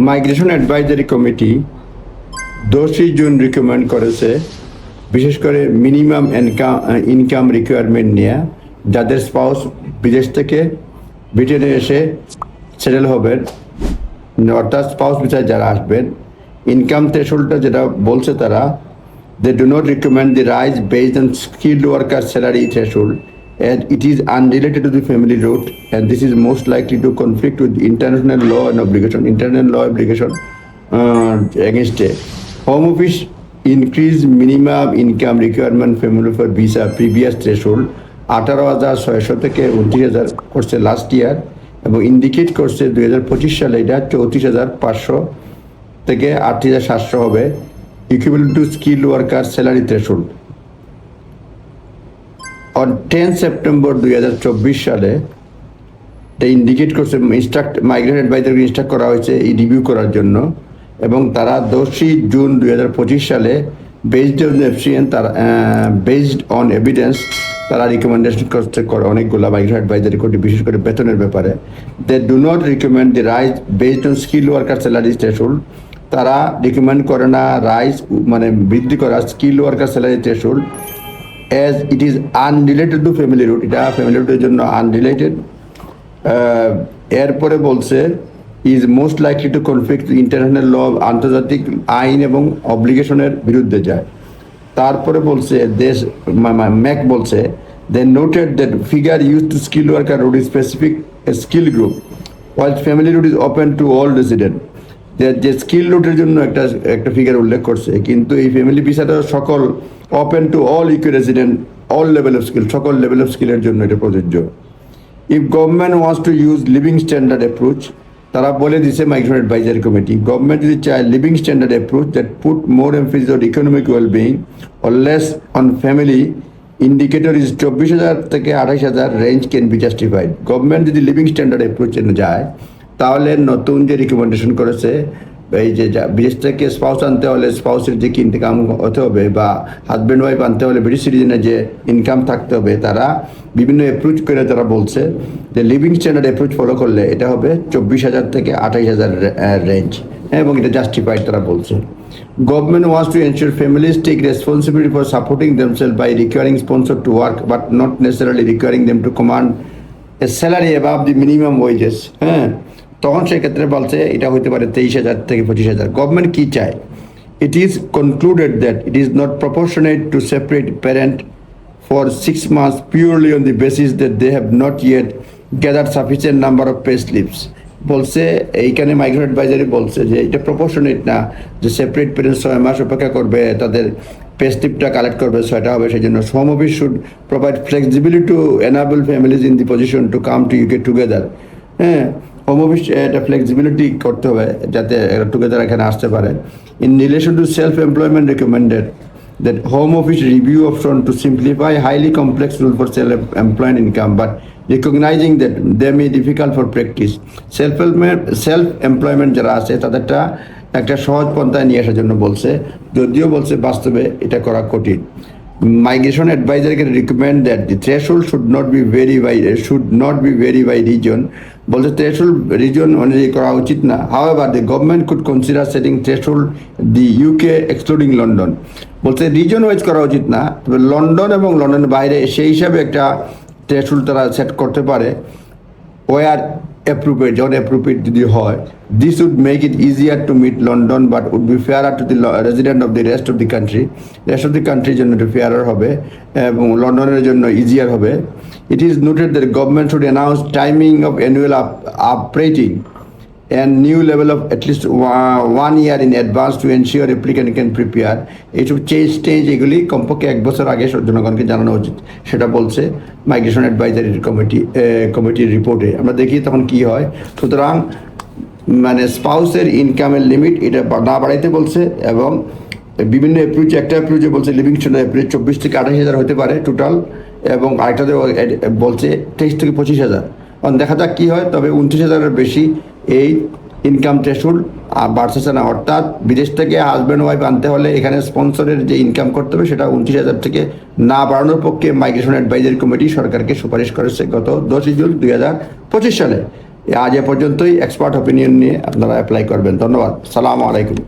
Migration advisory committee দশই June recommend করেছে, বিশেষ করে মিনিমাম ইনকাম ইনকাম রিকোয়ারমেন্ট নিয়ে, যাদের স্পাউস বিদেশ থেকে ব্রিটেনে এসে সেটেল হবেন, অর্থাৎ স্পাউস বিচার যারা আসবেন ইনকাম থ্রেশোল্ডটা যেটা বলছে তারা they do not recommend the rise based on skilled worker salary threshold and it is unrelated to the family route and this is most likely to conflict with international law and obligation international law obligation uh, against it. home office increase minimum income requirement family for visa previous threshold আঠারো হাজার ছয়শো থেকে উনত্রিশ হাজার করছে last year এবং indicate করছে দুই হাজার পঁচিশ সালে এটা চৌত্রিশ হাজার পাঁচশো থেকে আট হাজার সাতশো হবে equivalent to skill worker salary threshold on ten September দুই হাজার চব্বিশ সালে এটা ইন্ডিকেট করছে ইনস্ট্রাক্ট মাইগ্রেট অ্যাডভাইজারকে ইনস্ট্রাক্ট করা হয়েছে এই রিভিউ করার জন্য। এবং তারা দোষী জুন দুই হাজার পঁচিশ সালে বেসড অন এফসিএন তারা বেসড অন এভিডেন্স তারা রিকমেন্ডেশন করছে করে অনেকগুলো মাইগ্রেট অ্যাডভাইজারি কোর্টে বিশেষ করে বেতনের ব্যাপারে। They do not recommend the rise based on skill worker salary threshold তারা রিকমেন্ড করে না রাইজ মানে বৃদ্ধি করা skill worker salary threshold as it is unrelated to family root এটা ফ্যামিলি রুটের জন্য আনরিলেটেড এরপরে বলছে is most likely to conflict international law আন্তর্জাতিক আইন এবং অব্লিগেশনের বিরুদ্ধে যায়। তারপরে বলছে, দেশ ম্যাক বলছে they noted that figure use to skill worker route is specific skill group while family route is open to all resident যে স্কিল রুটের জন্য একটা একটা ফিগার উল্লেখ করছে, কিন্তু এই ফ্যামিলি ভিসাটা সকল open to all ইকুই resident all level of skill সকল লেভেল অফ স্কিলের জন্য এটা প্রযোজ্য। If government wants to use living standard approach তারা বলে দিছে মাইগ্রেশন অ্যাডভাইজারি কমিটি গভর্নমেন্ট যদি চায় living standard approach that put more emphasis on economic wellbeing or less on family indicator is চব্বিশ হাজার থেকে আঠাশ হাজার range can be justified government যদি লিভিং স্ট্যান্ডার্ড অ্যাপ্রোচে যায়, তাহলে নতুন যে রিকমেন্ডেশন করেছে এই যে বিদেশ স্পাউস আনতে হলে স্পাউসের যে কি ইনকাম হতে হবে বা হাজব্যান্ড ওয়াইফ আনতে হলে ব্রিটিশ সিটিজেনের যে ইনকাম থাকতে হবে, তারা বিভিন্ন অ্যাপ্রোচ করে তারা বলছে যে লিভিং স্ট্যান্ডার্ড অ্যাপ্রোচ ফলো করলে এটা হবে চব্বিশ হাজার থেকে আঠাইশ হাজার রেঞ্জ হ্যাঁ এবং এটা জাস্টিফাইড তারা বলছে। Government wants to ensure families take responsibility for supporting themselves by requiring sponsor to work but not necessarily requiring them to command a salary above the minimum wages হ্যাঁ তখন সেক্ষেত্রে বলছে, এটা হইতে পারে তেইশ হাজার থেকে পঁচিশ হাজার। গভর্নমেন্ট কী চায়? It is concluded that it is not proportionate to separate parent for six months purely on the basis that they have not yet gathered sufficient number of pay slips বলছে, এইখানে মাইগ্রেট অ্যাডভাইজারি বলছে যে, এটা proportionate না, যে separate parents ছয় মাস অপেক্ষা করবে, তাদের পে স্লিপটা কালেক্ট করবে, ছয়টা হবে, সেই জন্য home office should provide flexibility to enable families in the position to come to UK together হ্যাঁ হোম অফিস একটা ফ্লেক্সিবিলিটি করতে হবে যাতে টুগেদার এখানে আসতে পারে। In relation to self employment recommended that home office review option to simplify highly complex rule for self employment income but recognizing that they may difficult for practice self self employment যারা আছে, তাদেরটা একটা সহজ পন্থায় নিয়ে আসার জন্য বলছে, যদিও বলছে বাস্তবে এটা করা কঠিন। Migration advisor can recommend that the threshold should not be vary by should not be vary by region বলছে threshold region অনুযায়ী করা উচিত না however the government could consider setting threshold the UK excluding London বলছে region wise করা উচিত না তবে লন্ডন এবং লন্ডনের বাইরে সেই হিসাবে একটা থ্রেশোল্ড তারা সেট করতে পারে ওয়ার অ্যাপ্রোপ্রিয়েট যখন অ্যাপ্রোপ্রিয়েট যদি হয় this would make it easier to meet London but would be fair to the resident of the rest of the country rest of the কান্ট্রির জন্য একটু ফেয়ারার হবে, এবং লন্ডনের জন্য ইজিয়ার হবে. It is noted that government should announce timing of annual up uprating and new level of at least one year in advance to ensure applicant can prepare. এইসব change টেঞ্জ এগুলি কমপক্ষে এক বছর আগে জনগণকে জানানো উচিত। সেটা বলছে মাইগ্রেশন অ্যাডভাইজারি কমিটি কমিটির রিপোর্টে আমরা দেখি তখন কি হয়। সুতরাং মানে স্পাউসের ইনকামের লিমিট এটা না বাড়াইতে বলছে এবং বিভিন্ন অ্যাপ্রোচ একটা অ্যাপ্রোচে বলছে লিভিং স্ট্যান্ডার্ড অ্যাপ্রোচ চব্বিশ থেকে আঠাশ হাজার হতে পারে টোটাল এবং আরেকটাতে বলছে তেইশ থেকে পঁচিশ হাজার। দেখা যাক কী হয়, তবে উনত্রিশ হাজারের বেশি এই ইনকাম থ্রেশোল্ড বাড়তেছে না। অর্থাৎ বিদেশ থেকে হাজব্যান্ড ওয়াইফ আনতে হলে এখানে স্পন্সরের যে ইনকাম করতে হবে, সেটা উনত্রিশ হাজার থেকে না বাড়ানোর পক্ষে মাইগ্রেশন অ্যাডভাইজারি কমিটি সরকারকে সুপারিশ করেছে গত দশই জুন দুই হাজার পঁচিশ সালে। আজ এ পর্যন্তই এক্সপার্ট অপিনিয়ন নিয়ে আপনারা অ্যাপ্লাই করবেন। ধন্যবাদ। সালাম আলাইকুম।